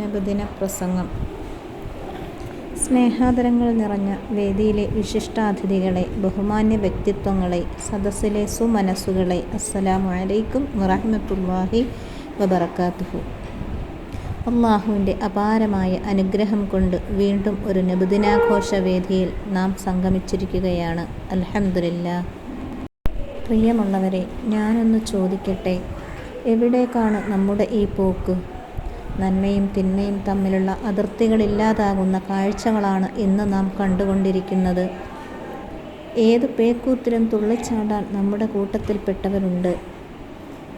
നബദിന പ്രസംഗം. സ്നേഹാദരങ്ങൾ നിറഞ്ഞ വേദിയിലെ വിശിഷ്ടാതിഥികളെ ബഹുമാന്യ വ്യക്തിത്വങ്ങളെ സദസ്സിലെ സുമനസ്സുകളെ അസ്സലാമു അലൈക്കും വറഹ്മത്തുള്ളാഹി വബറകാതുഹു. അള്ളാഹുവിന്റെ അപാരമായ അനുഗ്രഹം കൊണ്ട് വീണ്ടും ഒരു നബുദിനാഘോഷ വേദിയിൽ നാം സംഗമിച്ചിരിക്കുകയാണ്. അൽഹംദുലില്ലാ. പ്രിയമുള്ളവരെ ഞാനൊന്ന് ചോദിക്കട്ടെ? എവിടേക്കാണ് നമ്മുടെ ഈ പോക്ക്? നന്മയും തിന്മയും തമ്മിലുള്ള അതിർത്തികളില്ലാതാകുന്ന കാഴ്ചകളാണ് ഇന്ന് നാം കണ്ടുകൊണ്ടിരിക്കുന്നത്. ഏത് പേക്കൂത്തിലും തുള്ളിച്ചാടാൻ നമ്മുടെ കൂട്ടത്തിൽപ്പെട്ടവരുണ്ട്.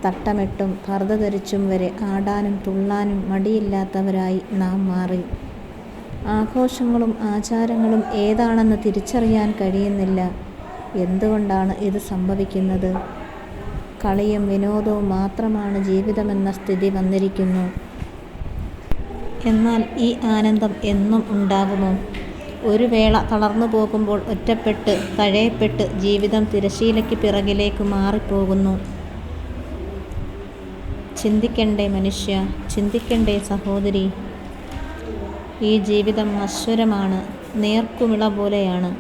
തട്ടമിട്ടും ഭർത ധരിച്ചും വരെ ആടാനും തുള്ളാനും മടിയില്ലാത്തവരായി നാം മാറി. ആഘോഷങ്ങളും ആചാരങ്ങളും ഏതാണെന്ന് തിരിച്ചറിയാൻ കഴിയുന്നില്ല. എന്തുകൊണ്ടാണ് ഇത് സംഭവിക്കുന്നത്? കളിയും വിനോദവും മാത്രമാണ് ജീവിതമെന്ന സ്ഥിതി വന്നിരിക്കുന്നു. എന്നാൽ ഈ ആനന്ദം എന്നും ഉണ്ടാകുമോ? ഒരു വേള തളർന്നു പോകുമ്പോൾ ഒറ്റപ്പെട്ട് തഴയപ്പെട്ട് ജീവിതം തിരശീലയ്ക്ക് പിറകിലേക്ക് മാറിപ്പോകുന്നു. ചിന്തിക്കണ്ടേ മനുഷ്യ ചിന്തിക്കണ്ടേ സഹോദരി. ഈ ജീവിതം നശ്വരമാണ് നേർക്കുമിള പോലെയാണ്.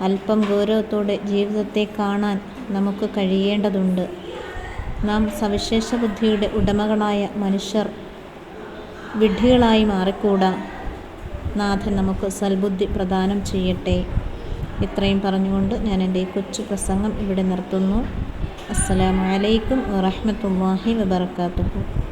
അല്പം ഗൗരവത്തോടെ ജീവിതത്തെ കാണാൻ നമുക്ക് കഴിയേണ്ടതുണ്ട്. നാം സവിശേഷ ബുദ്ധിയുടെ ഉടമകളായ മനുഷ്യർ വിഡ്ഢികളായി മാറിക്കൂടാ. നാഥൻ നമുക്ക് സൽബുദ്ധി പ്രദാനം ചെയ്യട്ടെ. ഇത്രയും പറഞ്ഞുകൊണ്ട് ഞാൻ എന്റെ കൊച്ചു പ്രസംഗം ഇവിടെ നിർത്തുന്നു. അസ്സലാമു അലൈക്കും വറഹ്മത്തുള്ളാഹി വബർക്കാത്തുഹു